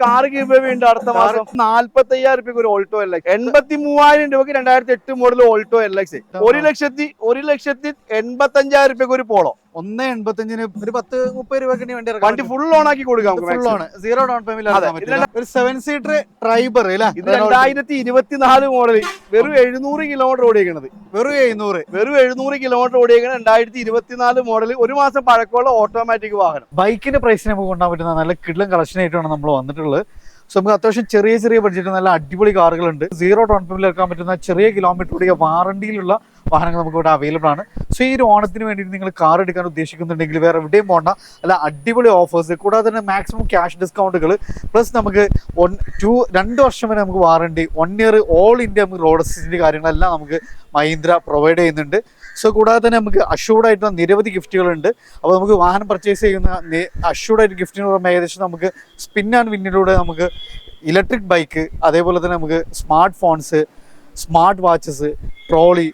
Car give ഉണ്ട് അടുത്ത മാസം നാല്പത്തി അയ്യായിരം രൂപയ്ക്ക് ഒരു ഓൾട്ടോ എൽ എക്സ് എൺപത്തി മൂവായിരം രൂപയ്ക്ക് രണ്ടായിരത്തി എട്ട് മോഡൽ ഓൾട്ടോ എൽ എക്സ് ഒരു ലക്ഷത്തി ഒരു ലക്ഷത്തി എൺപത്തി അഞ്ചായിരം രൂപയ്ക്ക് ഒരു പോളോ ഒന്ന് എൺപത്തഞ്ചിന് ഒരു പത്ത് മുപ്പത് രൂപക്കിന് വേണ്ടി വണ്ടി ഫുൾ ഓൺ ആക്കി കൊടുക്കാം full on zero down payment ഒരു സെവൻ സീറ്റർ ട്രൈബർ അല്ലേ ഇത് രണ്ടായിരത്തി ഇരുപത്തിനാല് മോഡൽ വെറും എഴുന്നൂറ് കിലോമീറ്റർ ഓടിയേക്കണത്. വെറും എഴുന്നൂറ്. വെറും എഴുന്നൂറ് കിലോമീറ്റർ ഓടിയേക്കണ രണ്ടായിരത്തി ഇരുപത്തിനാല് മോഡൽ ഒരു മാസം പഴക്കമുള്ള ഓട്ടോമാറ്റിക് വാഹനം. ബൈക്കിന്റെ പ്രൈസിന് നമുക്ക് കൊണ്ടാൻ പറ്റുന്ന നല്ല കിടലും കളക്ഷൻ ആയിട്ടാണ് നമ്മൾ വന്നിട്ടുള്ളത്. സോ നമുക്ക് അത്യാവശ്യം ചെറിയ ചെറിയ ബഡ്ജറ്റ് നല്ല അടിപൊളി കാറുകളുണ്ട് സീറോ ഡൗൺ പേയ്മെന്റ് എടുക്കാൻ പറ്റുന്ന ചെറിയ കിലോമീറ്റർ ഓടിയ വാറണ്ടിയിലുള്ള വാഹനങ്ങൾ നമുക്ക് ഇവിടെ അവൈലബിൾ ആണ്. സോ ഈ ഒരു ഓണത്തിന് വേണ്ടിയിട്ട് നിങ്ങൾ കാർ എടുക്കാൻ ഉദ്ദേശിക്കുന്നുണ്ടെങ്കിൽ വേറെ എവിടെയും പോകണ്ട അല്ല അടിപൊളി ഓഫേഴ്സ് കൂടാതെ തന്നെ മാക്സിമം ക്യാഷ് ഡിസ്കൗണ്ടുകൾ പ്ലസ് നമുക്ക് വൺ ടു രണ്ട് വർഷം വരെ നമുക്ക് warranty one year all India നമുക്ക് റോഡ് അസിസ്റ്റന്റ് കാര്യങ്ങളെല്ലാം നമുക്ക് മഹീന്ദ്ര പ്രൊവൈഡ് ചെയ്യുന്നുണ്ട്. സോ കൂടാതെ തന്നെ നമുക്ക് അഷ്യൂർഡ് ആയിട്ടുള്ള നിരവധി ഗിഫ്റ്റുകളുണ്ട് അപ്പോൾ നമുക്ക് വാഹനം പർച്ചേസ് ചെയ്യുന്ന അഷ്യൂർഡ് ആയിട്ട് ഗിഫ്റ്റിന് പറയുമ്പോൾ ഏകദേശം നമുക്ക് സ്പിൻ ആൻഡ് വിന്നിലൂടെ നമുക്ക് ഇലക്ട്രിക് ബൈക്ക് അതേപോലെ തന്നെ നമുക്ക് smart phones smart watches trolley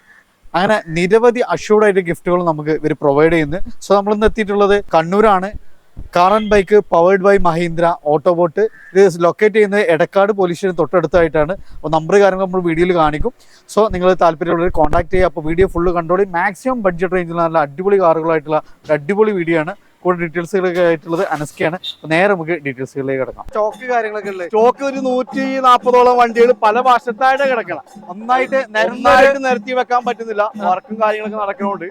അങ്ങനെ നിരവധി അഷ്യൂർഡ് ആയിട്ട് ഗിഫ്റ്റുകൾ നമുക്ക് ഇവർ പ്രൊവൈഡ് ചെയ്യുന്നു. സോ നമ്മൾ ഇന്ന് എത്തിയിട്ടുള്ളത് കണ്ണൂരാണ്. And bike powered by Mahindra Autobot ഇത് ലൊക്കേറ്റ് ചെയ്യുന്നത് എടക്കാട് പോലീസ് സ്റ്റേഷൻ തൊട്ടടുത്തായിട്ടാണ്. അപ്പോൾ നമ്പർ കാര്യങ്ങൾ നമ്മൾ വീഡിയോയിൽ കാണിക്കും. സോ നിങ്ങൾ താല്പര്യമുള്ളവർ കോൺടാക്ട് ചെയ്യുക. അപ്പോൾ വീഡിയോ ഫുള്ള് കണ്ടോളി മാക്സിമം ബഡ്ജറ്റ് റേഞ്ചിൽ നല്ല അടിപൊളി കാറുകളായിട്ടുള്ള അടിപൊളി വീഡിയോ ആണ്. കൂടുതൽ ഡീറ്റെയിൽസുകളൊക്കെ ആയിട്ടുള്ളത് അനസ്കയാണ്. നേരെ നമുക്ക് ഡീറ്റെയിൽസുകളിലേക്ക് കിടക്കാം. സ്റ്റോക്ക് കാര്യങ്ങളൊക്കെ ഉള്ളത് സ്റ്റോക്ക് ഒരു നൂറ്റി നാൽപ്പതോളം വണ്ടികൾ പല വർഷത്തായിട്ട് കിടക്കണം. നന്നായിട്ട് നിരന്നായിട്ട് നിരത്തി വെക്കാൻ പറ്റുന്നില്ല. വർക്കും കാര്യങ്ങളൊക്കെ നടക്കണോണ്ട്.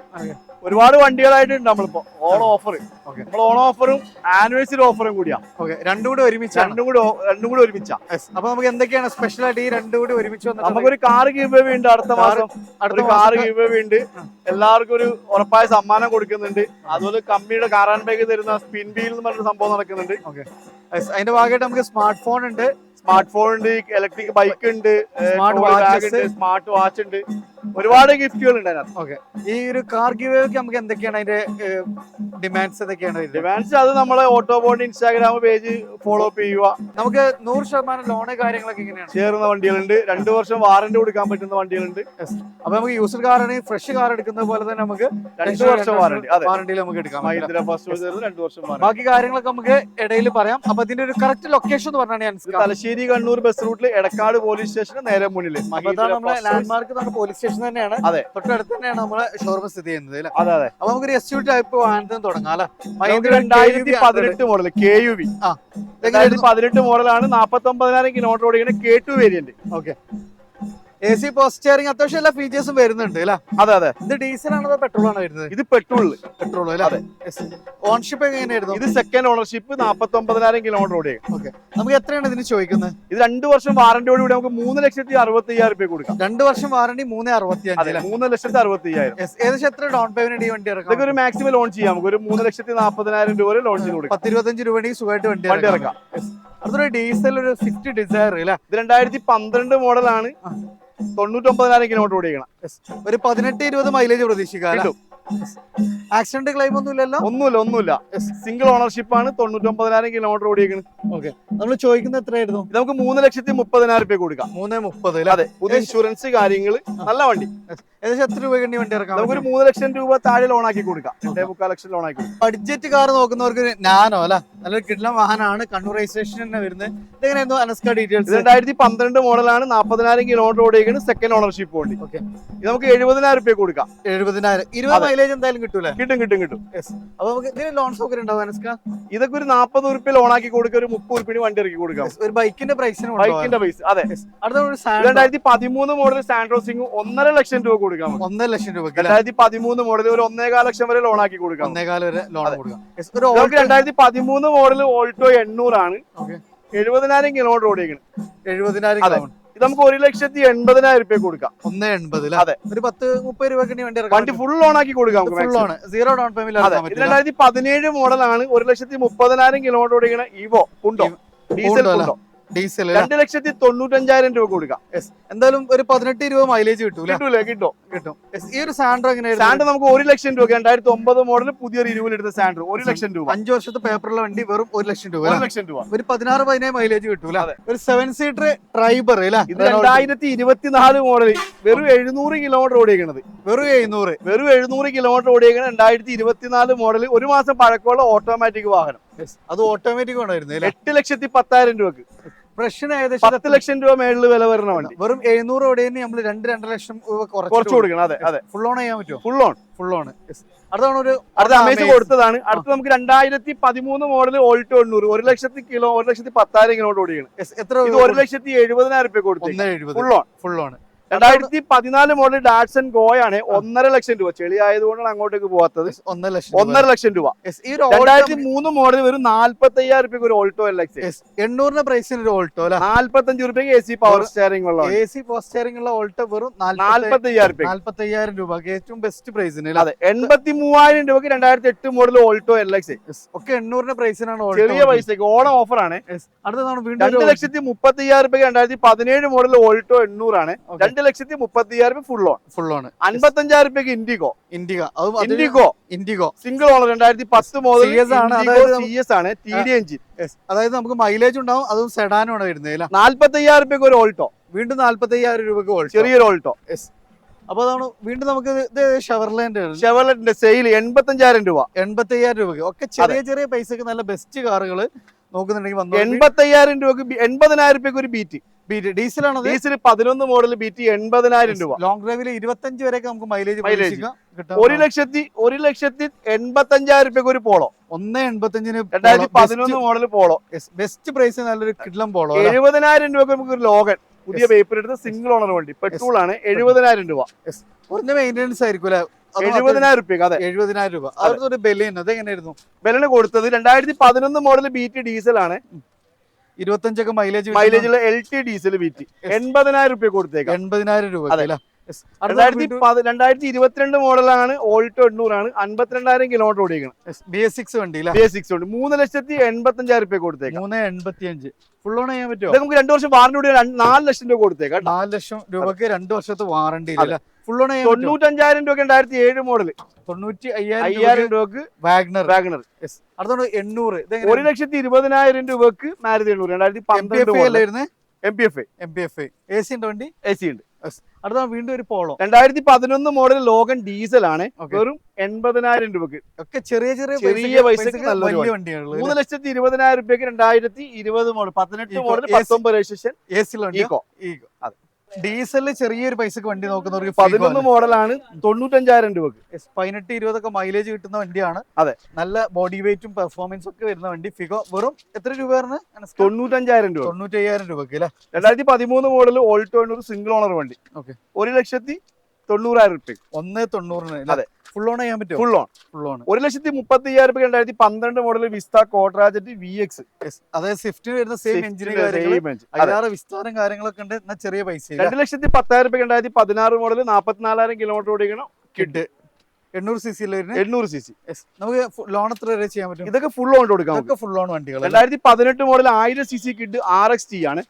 ഒരുപാട് വണ്ടികളായിട്ടുണ്ട് നമ്മളിപ്പോ. ഓൺ ഓഫർ നമ്മൾ ഓൺ ഓഫറും ആനിവേഴ്സറി ഓഫറും കൂടിയാ. ഓക്കെ രണ്ടും കൂടി ഒരുമിച്ച് രണ്ടും കൂടി രണ്ടും കൂടി ഒരുമിച്ചാ. അപ്പൊ നമുക്ക് എന്തൊക്കെയാണ് സ്പെഷ്യൽ ആയിട്ട് ഈ രണ്ടും കൂടി ഒരുമിച്ച് നമുക്ക് നമുക്കൊരു കാർ ഗീവ് ഉണ്ട് അടുത്ത മാസം. അടുത്ത കാർ ഗീവ് ഉണ്ട്. എല്ലാവർക്കും ഒരു ഉറപ്പായ സമ്മാനം കൊടുക്കുന്നുണ്ട്. അതുപോലെ കമ്പനിയുടെ കാറാൻ ബാഗ് തരുന്ന സ്പിൻ വീൽ എന്ന് പറഞ്ഞൊരു സംഭവം നടക്കുന്നുണ്ട്. ഓക്കെ അതിന്റെ ഭാഗമായിട്ട് നമുക്ക് സ്മാർട്ട് ഫോൺ ഉണ്ട് സ്മാർട്ട് ഫോൺ ഉണ്ട് ഇലക്ട്രിക് ബൈക്ക് ഉണ്ട് സ്മാർട്ട് വാച്ച് ഉണ്ട് സ്മാർട്ട് വാച്ച് ഉണ്ട്. ഒരുപാട് ഗിഫ്റ്റുകൾ ഉണ്ട് അതിനകത്ത്. ഈ ഒരു കാർ ഗിവേക്ക് നമുക്ക് എന്തൊക്കെയാണ് അതിന്റെ ഡിമാൻഡ്സ് എന്തൊക്കെയാണ് ഡിമാൻഡ്സ് അത് നമ്മളെ Autobot Instagram page follow up ചെയ്യുക. നമുക്ക് നൂറ് ശതമാനം ലോണ് കാര്യങ്ങളൊക്കെ എങ്ങനെയാണ്? ചേർന്ന വണ്ടികളുണ്ട്. രണ്ടു വർഷം വാറന്റി കൊടുക്കാൻ പറ്റുന്ന വണ്ടികളുണ്ട്. അപ്പൊ നമുക്ക് യൂസർ കാർ ആണെങ്കിൽ ഫ്രഷ് കാർ എടുക്കുന്ന പോലെ തന്നെ നമുക്ക് രണ്ടു വർഷം വാറന്റി അതെ. വാറണ്ടിയിൽ നമുക്ക് എടുക്കാം മഹീന്ദ്ര ഫസ്റ്റ് ചേർന്ന് രണ്ടു വർഷം ബാക്കി കാര്യങ്ങളൊക്കെ നമുക്ക് ഇടയിൽ പറയാം. അപ്പൊ ഇതിന്റെ ഒരു കറക്റ്റ് ലൊക്കേഷൻ എന്ന് പറഞ്ഞാൽ ഞാൻ തലശ്ശേരി കണ്ണൂർ ബസ് റൂട്ടിൽ എടക്കാട് പോലീസ് സ്റ്റേഷന് നേരെ മുന്നിൽ ലാൻഡ്മാർക്ക് നമ്മുടെ പോലീസ് സ്റ്റേഷൻ തന്നെയാണ് അതെ. തൊട്ടടുത്ത് തന്നെയാണ് നമ്മുടെ ഷോറൂം സ്ഥിതി ചെയ്യുന്നത് അല്ലേ? അതെ അതെ. അപ്പൊ നമുക്ക് എസ് യു ടൈപ്പ് വാഹനത്തിന് തുടങ്ങാം അല്ലെ? മഹീന്ദ്ര രണ്ടായിരത്തി പതിനെട്ട് മോഡൽ കെ യു വി ആ. രണ്ടായിരത്തി പതിനെട്ട് മോഡലാണ് നാപ്പത്തി ഒമ്പതിനായിരം കിലോമീറ്റർ ഓടിക്കുന്ന K two variant A C post steering അത്യാവശ്യം എല്ലാ ഫീച്ചേഴ്സും വരുന്നുണ്ട് അല്ലേ? അതെ അതെ. ഇത് ഡീസൽ ആണോ പെട്രോൾ ആണോ വരുന്നത്? ഇത് പെട്രോൾ പെട്രോൾ അതെ. ഓൺഷിപ്പ് എങ്ങനെയായിരുന്നു? ഇത് സെക്കൻഡ് ഓണർഷിപ്പ് നാപ്പത്തി ഒമ്പതിനായിരം കിലോമീറ്റർ ഓടി ഓക്കെ നമുക്ക് എത്രയാണ് ഇതിന് ചോദിക്കുന്നത്? ഇത് രണ്ടു വർഷം വാറന്റിയോട് കൂടി നമുക്ക് മൂന്ന് ലക്ഷത്തി അറുപത്തി അയ്യായിരം രൂപ കൊടുക്കാം. രണ്ട് വർഷം വാറന്റി മൂന്ന് അറുപത്തി അതെ മൂന്ന് ലക്ഷത്തി അറുപത്തി അയ്യായിരം ഏകദേശം എത്ര ഡൗൺ പേയ്മെന്റ് വണ്ടി ഇറക്കാം? ഒരു മാക്സിമം ലോൺ ചെയ്യാം. നമുക്ക് ഒരു മൂന്ന് ലക്ഷത്തി നാപ്പതിനായിരം രൂപ ലോൺ ചെയ്ത് കൊടുക്കാം. പത്തിരുപത്തഞ്ച് രൂപ സുഖമായിട്ട് വണ്ടി വണ്ടി ഇറക്കാം. അടുത്തൊരു ഡീസൽ ഒരു സ്വിഫ്റ്റ് ഡിസയർ അല്ലേ? ഇത് രണ്ടായിരത്തി പന്ത്രണ്ട് മോഡലാണ്. തൊണ്ണൂറ്റൊമ്പതിനായിരം കിലോമീറ്റർ ഓടിക്കണം ഒരു പതിനെട്ട് ഇരുപത് മൈലേജ് പ്രതീക്ഷിക്കാം ആക്സിഡന്റ് ക്ലെയിം ഒന്നും ഇല്ലല്ലോ ഒന്നുമില്ല ഒന്നുമില്ല. സിംഗിൾ ഓണർഷിപ്പ് ആണ് തൊണ്ണൂറ്റൊമ്പതിനായിരം കിലോമീറ്റർ ഓടിക്കണം നമ്മൾ ചോദിക്കുന്നത് എത്രയായിരുന്നു? നമുക്ക് മൂന്ന് ലക്ഷത്തി മുപ്പതിനായിരം രൂപ കൊടുക്കാം. മൂന്ന് മുപ്പത് അതെ. പുതിയ ഇൻഷുറൻസ് കാര്യങ്ങൾ നല്ല വണ്ടി. ഏകദേശം എത്ര രൂപ വണ്ടി വണ്ടി ഇറക്കാം നമുക്കൊരു മൂന്ന് ലക്ഷം രൂപ താഴെ ലോൺ ആക്കി കൊടുക്കാം. രണ്ടേ മുക്കാൽ ലക്ഷം ലോൺ ആക്കി കൊടുക്കാം. ബഡ്ജറ്റ് കാർ നോക്കുന്നവർക്ക് നാനോ അല്ല? നല്ലൊരു കിട്ടുന്ന വാഹനമാണ്. കണ്ണൂർ രജിസ്ട്രേഷൻ തന്നെ വരുന്നത്. ഇതെങ്ങനെയായിരുന്നു അനസ്ക ഡീറ്റെയിൽസ് രണ്ടായിരത്തി പന്ത്രണ്ട് മോഡലാണ് നാൽപ്പതിനായിരം കിലോമീറ്റർ ഓടിയേക്കുന്നത് സെക്കൻഡ് ഓണർഷിപ്പ് വണ്ടി. ഓക്കെ ഇത് നമുക്ക് എഴുപതിനായിരം രൂപ കൊടുക്കാം. എഴുപതിനായിരം. ഇരുപത്. മൈലേജ് എന്തായാലും കിട്ടൂലേ കിട്ടും കിട്ടും കിട്ടും. അപ്പൊ നമുക്ക് ഇതിന് ലോൺ സൗകര്യം ഉണ്ടാവും അനസ്ക? ഇതൊക്കെ ഒരു നാൽപ്പത് ഉറുപ്പ്യ ലോൺ ആക്കി കൊടുക്കുക ഒരു മുപ്പത് ഉറുപ്പിന് വണ്ടി ഇറക്കി കൊടുക്കാം. ഒരു ബൈക്കിന്റെ പ്രൈസിന് ബൈക്കിന്റെ പ്രൈസ് അതെ. അടുത്ത സാൻഡ്രോ രണ്ടായിരത്തി പതിമൂന്ന് മോഡൽ സാൻഡ്രോസിംഗ് ഒന്നര ലക്ഷം രൂപ കൊടുക്കാം. ഒന്നര ലക്ഷം രൂപ രണ്ടായിരത്തി പതിമൂന്ന് മോഡൽ ഒരു ഒന്നേകാൽ ലക്ഷം വരെ ലോൺ ആക്കി കൊടുക്കാം. ഒന്നേകാല വരെ ലോൺ കൊടുക്കാം. രണ്ടായിരത്തി പതിമൂന്ന് മോഡൽ ഓൾട്ടോ എണ്ണൂറാണ്. എഴുപതിനായിരം കിലോമീറ്റർ ഓടിയേക്കണ്. എഴുപതിനായിരം. കിലോമീറ്റർ ഇത് നമുക്ക് ഒരു ലക്ഷത്തി എൺപതിനായിരം രൂപ കൊടുക്കാം. ഒന്ന് എൺപത് അതെ. ഒരു പത്ത് മുപ്പത് രൂപ വണ്ടി വണ്ടി ഫുൾ ഓൺ ആക്കി കൊടുക്കാം full on zero down payment രണ്ടായിരത്തി പതിനേഴ് മോഡലാണ് ഒരു ലക്ഷത്തി മുപ്പതിനായിരം കിലോമീറ്റർ ഓടിക്കണ ഇവോ ഉണ്ടോ? ഡീസൽ ഉണ്ടോ? ഡീസൽ രണ്ട് ലക്ഷത്തി തൊണ്ണൂറ്റഞ്ചായിരം രൂപ കൊടുക്കാം. എന്തായാലും ഒരു പതിനെട്ട് രൂപ മൈലേജ് കിട്ടൂല? കിട്ടൂലേ കിട്ടും. കിട്ടും. ഈ ഒരു സാൻഡ്രോ എങ്ങനെയാണ് സാൻഡ് നമുക്ക് ഒരു ലക്ഷം രൂപ രണ്ടായിരത്തി ഒമ്പത് മോഡൽ പുതിയ റിന്യൂവൽ എടുത്ത സാൻഡർ ഒരു ലക്ഷം രൂപ. അഞ്ചു വർഷത്തെ പേപ്പറുള്ള വണ്ടി വെറും ഒരു ലക്ഷം രൂപ ഒരു ലക്ഷം രൂപ. ഒരു പതിനാറ് പതിനേഴ് മൈലേജ് കിട്ടൂല. ഒരു സെവൻ സീറ്റർ ട്രൈബർ അല്ലേ? ഇത് രണ്ടായിരത്തി ഇരുപത്തിനാല് മോഡൽ വെറും എഴുന്നൂറ് കിലോമീറ്റർ ഓടിയേക്കണത് വെറും എഴുന്നൂറ്. വെറും എഴുന്നൂറ് കിലോമീറ്റർ ഓടിയേക്കണ രണ്ടായിരത്തി ഇരുപത്തിനാല് മോഡൽ ഒരു മാസം പഴക്കമുള്ള ഓട്ടോമാറ്റിക് വാഹനം. അത് ഓട്ടോമാറ്റിക് വേണമായിരുന്നു എട്ട് ലക്ഷത്തി പത്തായിരം രൂപക്ക് പ്രശ്നം ഏകദേശം പത്ത് ലക്ഷം രൂപ മേളിൽ വില വരുന്ന വണ്ടി. വെറും എഴുന്നൂറ് ഓടിയതിന് നമ്മൾ രണ്ട് രണ്ടര ലക്ഷം രൂപ കുറച്ച് കൊടുക്കണം. അതെ അതെ. ഫുൾ ഓൺ ചെയ്യാൻ പറ്റുമോ? ഫുൾ ഓൺ ഫുൾ ഓൺ അടുത്താണ് ഒരു അടുത്ത അമേസ് കൊടുത്തതാണ്. അടുത്ത നമുക്ക് രണ്ടായിരത്തി പതിമൂന്ന് മോഡൽ ഓൾട്ടോ എണ്ണൂറ്. ഒരു ലക്ഷത്തി കിലോ ഒരു ലക്ഷത്തി പത്തായിരം കിലോമീറ്റർ ഓടിക്കണം എത്ര ഒരു ലക്ഷത്തി എഴുപതിനായിരം രൂപ കൊടുത്തു. ഫുൾ ഓൺ ഫുൾ ഓൺ രണ്ടായിരത്തി പതിനാല് മോഡൽ ഡാറ്റ്സൺ ഗോയാണ് ഒന്നര ലക്ഷം രൂപ. ചെളി ആയതുകൊണ്ടാണ് അങ്ങോട്ടേക്ക് പോകാത്തത് ഒന്നര ലക്ഷം. ഒന്നര ലക്ഷം രൂപ. രണ്ടായിരത്തി മൂന്ന് മോഡൽ വരും നാല്പത്തി അയ്യായിരം രൂപയ്ക്ക് ഒരു ഓൾട്ടോ എൽ എക്സ് Yes, എണ്ണൂറിന്റെ പ്രൈസിന് ഒരു ഓൾട്ടോ അല്ലെ? നാല്പത്തഞ്ച് രൂപയ്ക്ക് എ സി പവർ സ്റ്റിയറിംഗ് ഉള്ള എ സി പവർ സ്റ്റിയറിംഗ് ഉള്ള ഓൾട്ടോ വെറും നാല്പത്തി അയ്യായിരം രൂപ. നാല്പത്തി അയ്യായിരം രൂപ ഏറ്റവും ബെസ്റ്റ് പ്രൈസിന് അതെ എൺപത്തി മൂവായിരം രൂപയ്ക്ക് രണ്ടായിരത്തി എട്ട് മോഡൽ ഓൾട്ടോ എൽ എക്സ് ഒക്കെ എണ്ണൂറിന്റെ പ്രൈസിനാണ് ചെറിയ പൈസക്ക് ഓണം ഓഫറാണ് അടുത്തതാണ് വീണ്ടും രണ്ട് ലക്ഷത്തി മുപ്പത്തി അയ്യായിരം രൂപയ്ക്ക് രണ്ടായിരത്തി പതിനേഴ് മോഡൽ ഓൾട്ടോ എണ്ണൂറാണ്. Okay. ലക്ഷത്തി മുപ്പത്തി അയ്യായിരം രൂപ ഫുൾ ഓൺ ഫുൾ ഓൺ അൻപത്തി അഞ്ചായിരം രൂപയ്ക്ക് Indigo ഇൻഡിഗ Indigo Indigo single owner രണ്ടായിരത്തി പത്ത് മോഡൽ ആണ്, അതായത് സി എസ് ആണ്. ടി ഡി എഞ്ചിൻ അതായത് നമുക്ക് മൈലേജ് ഉണ്ടാവും. അതും സെഡാനും ആണ് വരുന്നത് നാല്പത്തി അയ്യായിരം രൂപയ്ക്ക് ഒരു ഓൾട്ടോ വീണ്ടും നാല്പത്തി അയ്യായിരം രൂപക്ക് ഓൾട്ടോ ചെറിയൊരു ഓൾട്ടോ എസ് അപ്പൊ അതാണ് വീണ്ടും നമുക്ക് ഇത് സെയിൽ എൺപത്തി എൺപത്തഞ്ചായിരം രൂപ. എൺപത്തി അയ്യായിരം രൂപയ്ക്ക്. ഒക്കെ ചെറിയ ചെറിയ പൈസക്ക് നല്ല ബെസ്റ്റ് കാറുകൾ നോക്കുന്നുണ്ടെങ്കിൽ എൺപത്തയ്യായിരം രൂപക്ക് എൺപതിനായിരം രൂപയ്ക്ക് ഒരു ബീറ്റ്. ഡീസൽ ഡീസലാണ് ഡീസൽ പതിനൊന്ന് മോഡൽ ബീറ്റ് എൺപതിനായിരം രൂപ. ലോങ് ഡ്രൈവിൽ ഇരുപത്തഞ്ച് വരെയൊക്കെ നമുക്ക് മൈലേജ് മൈലേജ് ഒരു ലക്ഷത്തി ഒരു ലക്ഷത്തി എൺപത്തഞ്ചായിരം രൂപയ്ക്ക് ഒരു പോളോ. ഒന്ന് എൺപത്തഞ്ചിന് രണ്ടായിരത്തി പതിനൊന്ന് മോഡൽ പോളോ. ബെസ്റ്റ് പ്രൈസ് നല്ലൊരു കിഡ്ലം പോളോ എഴുപതിനായിരം രൂപയ്ക്ക് നമുക്ക് ഒരു ലോഗൻ. പുതിയ പേപ്പർ എടുത്ത് സിംഗിൾ ഓണർ വണ്ടി. പെട്രോൾ ആണ്. എഴുപതിനായിരം രൂപ. കുറഞ്ഞ മെയിന്റെനൻസ് ആയിരിക്കും എഴുപതിനായിരം രൂപയ്ക്ക് അതെ. എഴുപതിനായിരം രൂപ. അവിടുത്തെ ഒരു ബെലിയൻ അത് എങ്ങനെയായിരുന്നു ബലന് കൊടുത്തത് രണ്ടായിരത്തി പതിനൊന്ന് മോഡൽ ബീറ്റ് ഡീസൽ ആണ്. ഇരുപത്തഞ്ചൊക്കെ mileage mileage L T diesel beat എൺപതിനായിരം രൂപ കൊടുത്തേക്കാം. എൺപതിനായിരം രൂപ അതെ. രണ്ടായിരത്തി വീണ്ടും രണ്ടായിരത്തി ഇരുപത്തിരണ്ട് മോഡലാണ് ഓൾട്ടോ എണ്ണൂറാണ് അൻപത്തിരണ്ടായിരം കിലോമീറ്റർ ഓടിക്കണം ബി എസ് സിക്സ് വണ്ടി ബി എസ് സിക്സ് ഉണ്ട്. മൂന്ന് ലക്ഷത്തി എൺപത്തഞ്ചായിരം രൂപ കൊടുത്തേക്കാം. മൂന്ന് എൺപത്തി അഞ്ച് ഫുൾ ഓൺ ചെയ്യാൻ പറ്റുമോ നമുക്ക് രണ്ടു വർഷം വാറണ്ടി കൂടി നാല് ലക്ഷം രൂപ കൊടുത്തേക്കാം. നാല് ലക്ഷം രൂപക്ക് രണ്ട് വർഷത്തെ വാറണ്ടി ഇല്ല? ഫുൾ ഓൺ ചെയ്യാൻ തൊണ്ണൂറ്റഞ്ചായിരം രൂപ രണ്ടായിരത്തി ഏഴ് മോഡൽ തൊണ്ണൂറ്റി അയ്യായിരം അയ്യായിരം രൂപക്ക് വാഗ്നർ വാഗ്നർ അടുത്തോണ്ട് എണ്ണൂറ്. ഒരു ലക്ഷത്തി ഇരുപതിനായിരം രൂപക്ക് മാരുതി എണ്ണൂറ്. രണ്ടായിരത്തി എം പി പന്ത്രണ്ട് F M P F M P F A C ഉണ്ട് വണ്ടി? എ സി ഉണ്ട്. അടുത്ത വീണ്ടും ഒരു പോളോ രണ്ടായിരത്തി പതിനൊന്ന് മോഡൽ ലോകൻ ഡീസൽ ആണ്. വെറും എൺപതിനായിരം രൂപക്ക്. ഒക്കെ ചെറിയ ചെറിയ ചെറിയ പൈസക്ക് വണ്ടികൾ മൂന്ന് ലക്ഷത്തി ഇരുപതിനായിരം രൂപയ്ക്ക് രണ്ടായിരത്തി ഇരുപത് മോഡൽ പതിനെട്ട് മോഡൽ. പത്തൊമ്പത് രജിസ്ട്രേഷൻ വണ്ടി ഈക്കോ അതെ. ഡീസലിൽ ചെറിയൊരു പൈസക്ക് വണ്ടി നോക്കുന്നവർക്ക് പതിനൊന്ന് മോഡലാണ് തൊണ്ണൂറ്റഞ്ചായിരം രൂപക്ക്. പതിനെട്ട് ഇരുപതൊക്കെ മൈലേജ് കിട്ടുന്ന വണ്ടിയാണ്. അതെ. നല്ല ബോഡി വെയിറ്റും പെർഫോമൻസും ഒക്കെ വരുന്ന വണ്ടി. ഫിഗോ വെറും എത്ര രൂപ തൊണ്ണൂറ്റഞ്ചായിരം രൂപ. തൊണ്ണൂറ്റയ്യായിരം രൂപക്ക് അല്ലേ? രണ്ടായിരത്തി പതിമൂന്ന് മോഡൽ ഓൾട്ടോ എണ്ണൂറ് സിംഗിൾ ഓണർ വണ്ടി. ഓക്കെ ഒരു ലക്ഷത്തി തൊണ്ണൂറായിരം രൂപയ്ക്ക് ഒന്ന് തൊണ്ണൂറിന് അതെ. ഫുൾ ഓൺ ചെയ്യാൻ പറ്റും ഫുൾ ഓൺ ഫുൾ ഓൺ ഒരു ലക്ഷത്തി മുപ്പത്തി അയ്യായിരം രൂപ രണ്ടായിരത്തി പന്ത്രണ്ട് model Vista Quadrajet V X അതായത് സ്വിഫ്റ്റിന് വരുന്ന സെയിം എഞ്ചിനും അതിലാറ് വിസ്താരം കാര്യങ്ങളൊക്കെ ഉണ്ട്. എന്നാൽ ചെറിയ പൈസ രണ്ട് ലക്ഷത്തി പത്തായിരം രൂപ രണ്ടായിരത്തി പതിനാറ് മോഡൽ നാപ്പത്തിനാലായിരം കിലോമീറ്റർ ഓടിക്കണം കിഡ് എണ്ണൂറ് സി സി എണ്ണൂറ് സി സി നമുക്ക് ലോൺ എത്ര വരെ ചെയ്യാൻ പറ്റും? ഇതൊക്കെ ഫുൾ ഓൺ കൊടുക്കാം. ഫുൾ ഓൺ വണ്ടികൾ രണ്ടായിരത്തി പതിനെട്ട് മോഡൽ ആയിരം C C Kwid R X T ആണ്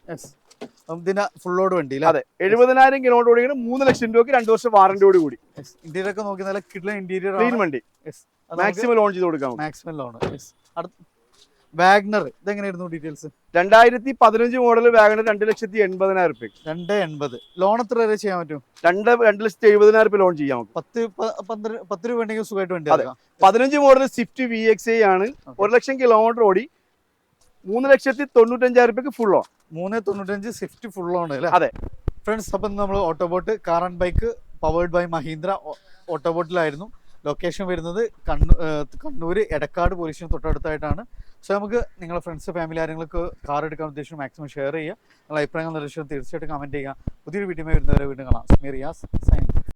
ഓട് വണ്ടി അതെ എഴുപതിനായിരം കിലോമീറ്റർ ഓടിക്കണം മൂന്ന് ലക്ഷം രൂപയ്ക്ക് രണ്ട് വർഷം വാറന്റിയോട് കൂടി. ഇന്റീരിയർ ഒക്കെ നോക്കി നല്ല കിട്ടുന്ന ഇന്റീരിയർ ക്ലീൻ വണ്ടി. മാക്സിമം ലോൺ ചെയ്ത് കൊടുക്കാം മാക്സിമം ലോൺ വാഗ്നർ ഇതെങ്ങനെയായിരുന്നു ഡീറ്റെയിൽസ് രണ്ടായിരത്തി പതിനഞ്ച് മോഡൽ വാഗ്നർ രണ്ട് ലക്ഷത്തി എൺപതിനായിരം രൂപയ്ക്ക് രണ്ട് എൺപത്. ലോൺ എത്ര വരെ ചെയ്യാൻ പറ്റും? രണ്ട് രണ്ട് ലക്ഷത്തി എഴുപതിനായിരം രൂപ ലോൺ ചെയ്യാം പത്ത് പത്ത് രൂപ ഉണ്ടെങ്കിൽ സുഖമായിട്ട് വണ്ടി പതിനഞ്ച് model Swift V X I ആണ്. ഒരു ലക്ഷം കിലോമീറ്റർ ഓടി. മൂന്ന് ലക്ഷത്തി തൊണ്ണൂറ്റഞ്ചായിരം രൂപയ്ക്ക് ഫുൾ ഓൺ മൂന്ന് തൊണ്ണൂറ്റഞ്ച് സ്വിഫ്റ്റ് ഫുൾ ഓൺ അല്ലേ? അതെ. ഫ്രണ്ട്സ് അപ്പം നമ്മൾ Autobot car and bike powered by Mahindra ഓട്ടോബോട്ടിലായിരുന്നു location വരുന്നത് കണ്ണൂ കണ്ണൂർ എടക്കാട് പോലീസ് സ്റ്റേഷൻ തൊട്ടടുത്തായിട്ടാണ്. സോ നമുക്ക് നിങ്ങളുടെ ഫ്രണ്ട്സ് ഫാമിലി ആരെങ്കിലും കാർ എടുക്കാൻ ഉദ്ദേശിച്ച് മാക്സിമം ഷെയർ ചെയ്യുക നിങ്ങളുടെ അഭിപ്രായങ്ങൾ നിർദ്ദേശം തീർച്ചയായിട്ടും കമന്റ് ചെയ്യുക. പുതിയൊരു വീഡിയോ വരുന്നവരെ വീണ്ടും കാണാം. സ്മീറിയാസ് സൈനിങ്